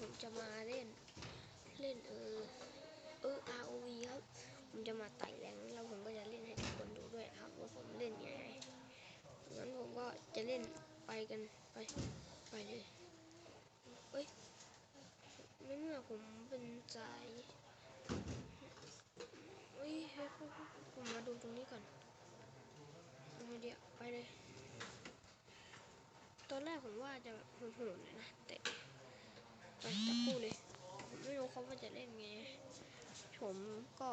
ผมจะมาเล่น เล่นเออเออ ROV ครับผมจะมาไต่แรงแล้วผมก็จะเล่นให้ทุกคนดูด้วยครับว่าผมเล่นยังไงงั้นผมก็จะเล่นไปกันไปไปเลยเอ้ยไม่เมื่อผมเป็นสายเฮ้ยเฮ้ยผมมาดูตรงนี้ก่อนเอาไงเดี๋ยวไปเลย ตอนแรกผมว่าจะแบบโหดๆเลยนะแต่ จับคู่เลยผมไม่รู้เขาว่าจะเล่นไง ผมก็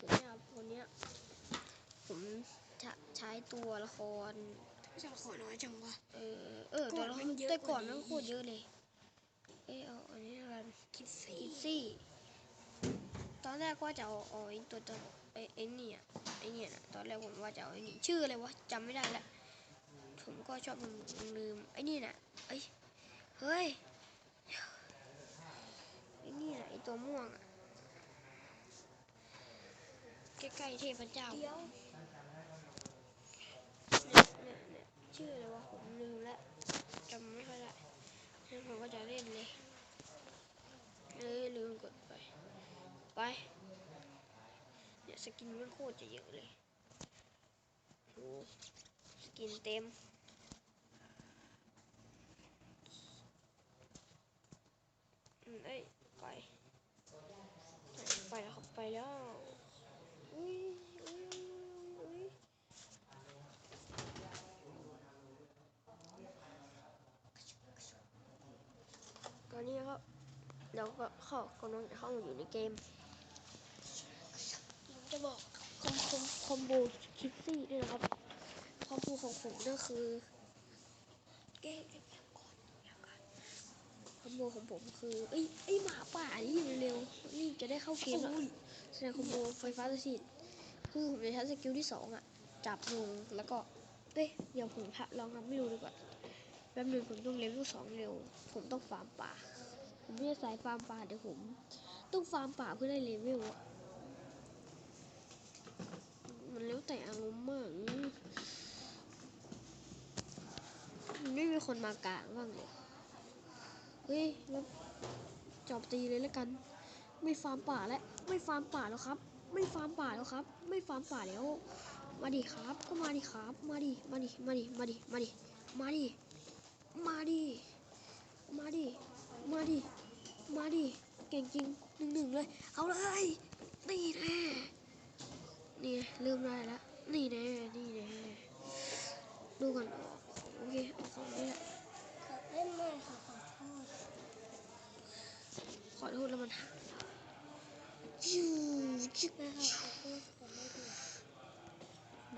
ผมเนี่ยครับคนเนี้ย ผมจะใช้ตัวละครจะขอน้อยจังวะ เออ เออก่แต่อนละมันเยอะแต่ก่อนกว่านี้มันโคตรเยอะเลย เออเอาอันนี้ละกันคิดสิกิฟซี่ ตอนแรกว่าจะเอาเอาไอ้ตัวตัวไอ้ไอ้นี่อะไอ้เนี่ยนะตอนแรกผมว่าจะเอาไอ้นี่ชื่ออะไรวะจำไม่ได้ละ ผมก็ชอบลืมลืมไอ้นี่น่ะเอ้ย เฮ้ย ไอ้นี่น่ะไอ้ตัวม่วงอะใกล้ๆเทพเจ้าเดี๋ยวเนี่ยเนี่ยเนี่ยชื่ออะไรวะผมลืมแล้วจำไม่ค่อยได้งั้นผมก็จะเล่นเลยเอ้ยลืมกดไป ไปเนี่ยสกินมันโคตรจะเยอะเลยโอ้สกินเต็มอืมเอ้ย ไปแล้วอุ้ยอุ้ยอุ้ยตอนนี้ก็เราก็เข้ากำลังจะเข้ามาอยู่ในเกมจะบอกคอมคอมคอมโบคิปซี่ด้วยนะครับคอมโบของผมก็คือเก็บก่อนเดี๋ยวก่อน คอ มโบของผมคือเอ้ยไอยหมาป่านี่เร็วๆนี่จะได้เข้าเกมแล้วแสดงคอมโบไฟฟ้าสถิตคือผมจะใช้สกิลที่สองอะ จับลงแล้วก็เอ้ยเดี๋ยวผมลองทำให้ดูดีกว่าแป๊บหนึงผมต้องเลเวลสองเร็ว ผมต้องฟาร์มป่า ผมไม่ได้สายฟาร์มป่าเดี๋ยวผม ต้องฟาร์มป่าเพื่อได้เลเวลอะมันแล้วแต่อารมณ์มากมันไม่มีคนมากลางบ้างเลย เฮ้ยแล้วจอบตีเลยแล้วกัน ไม่ฟาร์มป่าแล้วไม่ฟาร์มป่าแล้วครับ ไม่ฟาร์มป่าแล้วครับ ไม่ฟาร์มป่าแล้ว มาดิครับ ก็มาดิครับ มาดิมาดิมาดิมาดิมาดิมาดิมาดิมาดิมาดิมาดิเก่งจริงหนึ่งหนึ่งเลย เอาเลยนี่แน่นี่เริ่มได้แล้วนี่แน่นี่แน่ดูก่อนโอเคเอาของนี่แหละ ขอเล่นหน่อยค่ะขอ โทษขอโทษแล้วมันหายจิ้วจิ๊ก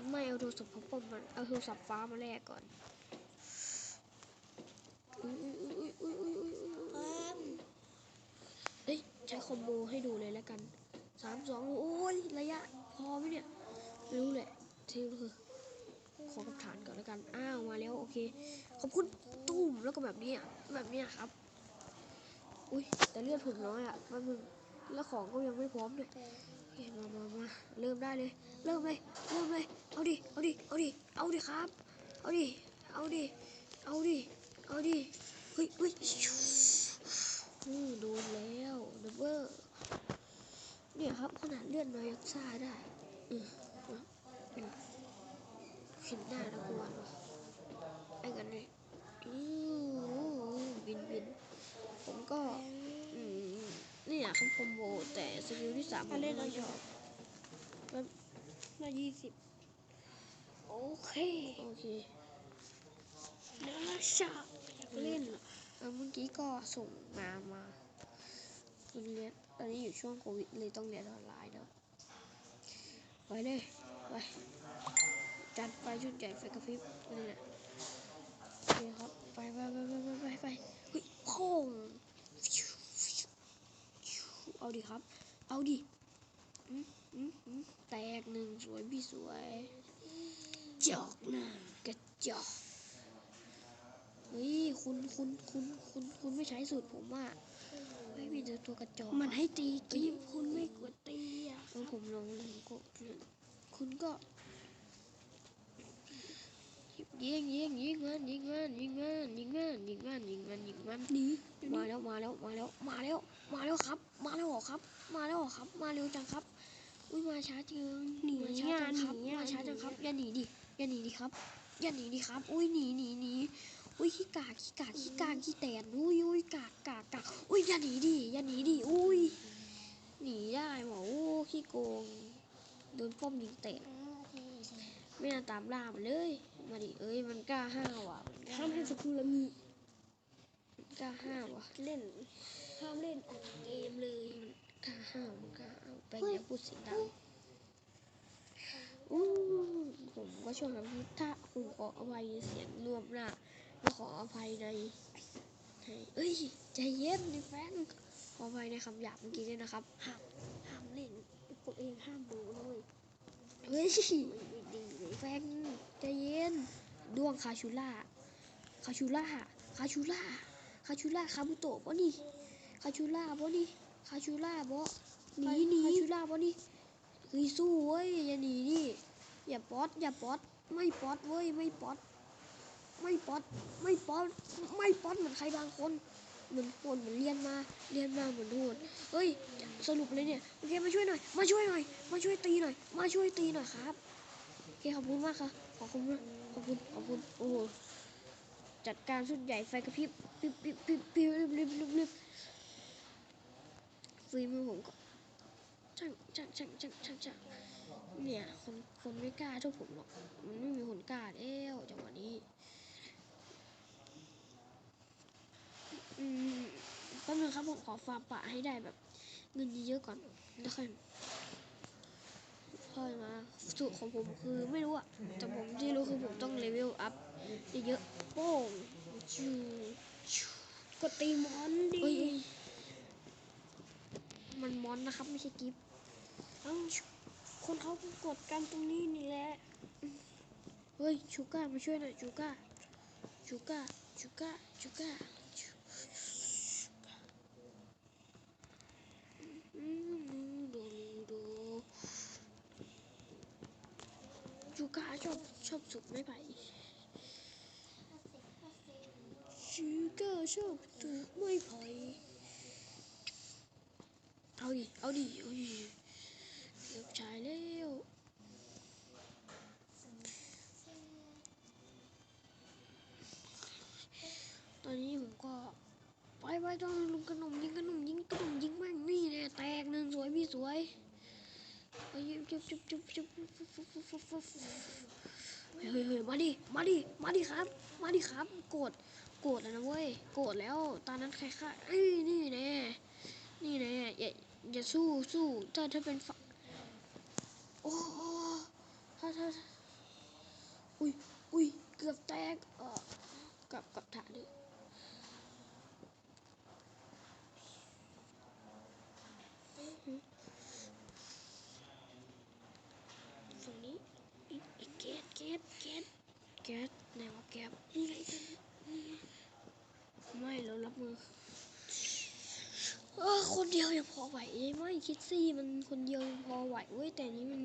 ไม่เอาโทรศัพท์ของผมมันเอาโทรศัพท์ฟ้ามาแลกก่อนเอ้ยใช้คอมโบให้ดูเลยแล้วกันสามสองโอ้ยระยะพอไหมเนี่ยไม่รู้แหละที่คือขอกับฐานก่อนแล้วกัน อ้าว มาแล้ว โอเค ขอบคุณตุ้มแล้วก็แบบนี้แบบนี้ครับ อุ้ยแต่เลือดผมน้อยอะแป๊บนึงแล้วของก็ยังไม่พร้อมเลยโอเคมามามาเริ่มได้เลย เริ่มเลย เริ่มเลย เอาดิ เอาดิ เอาดิ เอาดิครับ เอาดิ เอาดิ เอาดิ เอาดิ เฮ้ยเฮ้ยอืมโดนแล้วดับเบิลเนี่ยครับขนาดเลือดน้อยยังซ่าได้อืมเห็นหน้าแล้วกลัวเนอะไปกันเลยอู้บินบิน ผมก็ อืมนี่อะคำคอมโบแต่สกิลที่สามผมมาเล่นเราไม่หชยออบกมายี่สิบโอเค โอเคนะชาอยากเล่นเหรอเออเมื่อกี้ก็ส่งงานมาเรียนตอนนี้อยู่ช่วงโควิดเลยต้องเรียนออนไลน์เนอะไปเลยไปจัดไปชุดใหญ่ไฟกระพริบนี่แหละโอเคครับ ไปไปไปไปไปไป ไปเฮ้ยโค้งเอาดิครับ เอาดิอืมอืมอืมแตกหนึ่งสวยพี่สวย จอกหน้ากระจอกเฮ้ยคุณคุณคุณคุณคุณไม่ใช้สูตรผมอะไม่มีแต่ตัวกระจอกมันให้ตีกีบคุณไม่กดตีอะเออผมลองเล่นก็คุณก็ ยิงยิงยิงมันยิงมันยิงมันยิงมันยิงมันยิงมันยิงมันนีมาแล้วมาแล้วมาแล้วมาแล้วมาแล้วครับ มาแล้วเหรอครับ มาแล้วเหรอครับ มาเร็วจังครับอุ้ยมาช้าจังหนีมาช้าจังครับมาช้าจังครับอย่าหนีดิอย่าหนีดิครับอย่าหนีดิครับ อุ้ยหนีหนีหนีอุ้ยขี้กากขี้กากขี้กากขี้แตนอุ้ยอุ้ยกากกากกากอุ้ยอย่าหนีดิอย่าหนีดิอุ้ยหนีได้หมอโอ้ขี้โกงโดนป้อมยิงแตก ไม่น่าตามล่ามันเลย มาดิเอ้ยมันกล้าห้าวอะมันกล้าห้ามให้สกุลมีมันกล้าห้าวอะเล่นห้ามเล่นออกเกมเลยกล้าห้าวมันกล้าห้าวไปเฮ้ยอย่าพูดเสียงดังอู้ผมก็ช่วงนั้นที่ถ้าผมขออภัยในเสียงรวมหน้าและขออภัยในในเอ้ยใจเย็นดิแฟนขออภัยในคำหยาบเมื่อกี้ด้วยนะครับห้ามห้ามเล่นพวกเองห้ามดูนะเว้ย เฮ้ยดีเลยแฟนใจเย็นด้วงคาชูล่าคาชูล่าคาชูล่าคาชูล่าคาบุโตะปะนี่คาชูล่าปะนี่คาชูล่าปะหนีหนีคาชูล่าปะนี่เฮ้ยสู้เว้ยอย่าหนีดิอย่าป๊อตอย่าป๊อตไม่ป๊อตเว้ยไม่ป๊อตไม่ป๊อตไม่ป๊อตไม่ป๊อตเหมือนใครบางคน เหมือนปนเหมือนเรียนมาเรียนมาเหมือนโหดเฮ้ย สรุปเลยเนี่ยโอเคมาช่วยหน่อย มาช่วยหน่อย มาช่วยตีหน่อย มาช่วยตีหน่อยครับโอเคขอบคุณมากครับขอบคุณขอบคุณขอบคุณโอ้โหจัดการสุดใหญ่ไฟกระพริบปิ๊บปิ๊บปิ๊บปิ๊บริบริบริบริบฟีมือผมก็ช่างช่างช่างช่างช่างช่างเนี่ยคนคนไม่กล้าช่วยผมหรอกมันไม่มีคนกล้าแล้วจังหวะนี้ นึงครับผมขอฟาร์มป่าให้ได้แบบ เงินเยอะๆก่อนแล้วค่อยค่อยมาสูตรของผมคือไม่รู้อะแต่ผมที่รู้คือผมต้องเลเวลอัพเยอะๆโป้งจูชูกดตีมอนดิเอ้ยเอ้ยมันมอนนะครับไม่ใช่กิฟต์เอ้าคนเขากดกันตรงนี้นี่แหละเฮ้ยชูก้ามาช่วยหน่อยชูก้าชูก้าชูก้าชูก้าชูอืมดูดู ชอบชอบสุกไม่ไปชูก้าชอบสุกไม่ไปเอาดิ เอาดิ เอาดิเกือบชายแล้วตอนนี้ผมก็ไปไปต้องลุงขนมยิงขนมยิงแม่งนี่แน่แตกหนึ่งสวยพี่สวยไปยิง จุ๊บจุ๊บจุ๊บเฮ้ยเฮ้ยมาดิ มาดิ มาดิครับ มาดิครับ โกรธ โกรธแล้วนะเว้ย โกรธแล้ว ตอนนั้นใครฆ่าเอ้ยนี่แน่ นี่แน่ อย่า อย่าสู้ สู้ถ้าถ้าเป็นฝั่งโอ้โอ้ถ้าถ้าอุ้ยอุ้ยเกือบแตก เออกลับกลับฐานดิฝั่งนี้อีกอีก เกตเกตเกตเกตไหนวะแกบนี่ไงไม่เรารับมือเออคนเดียวยังพอไหวไม่คิดซี่มันคนเดียวยังพอไหวเว้ยแต่นี้มัน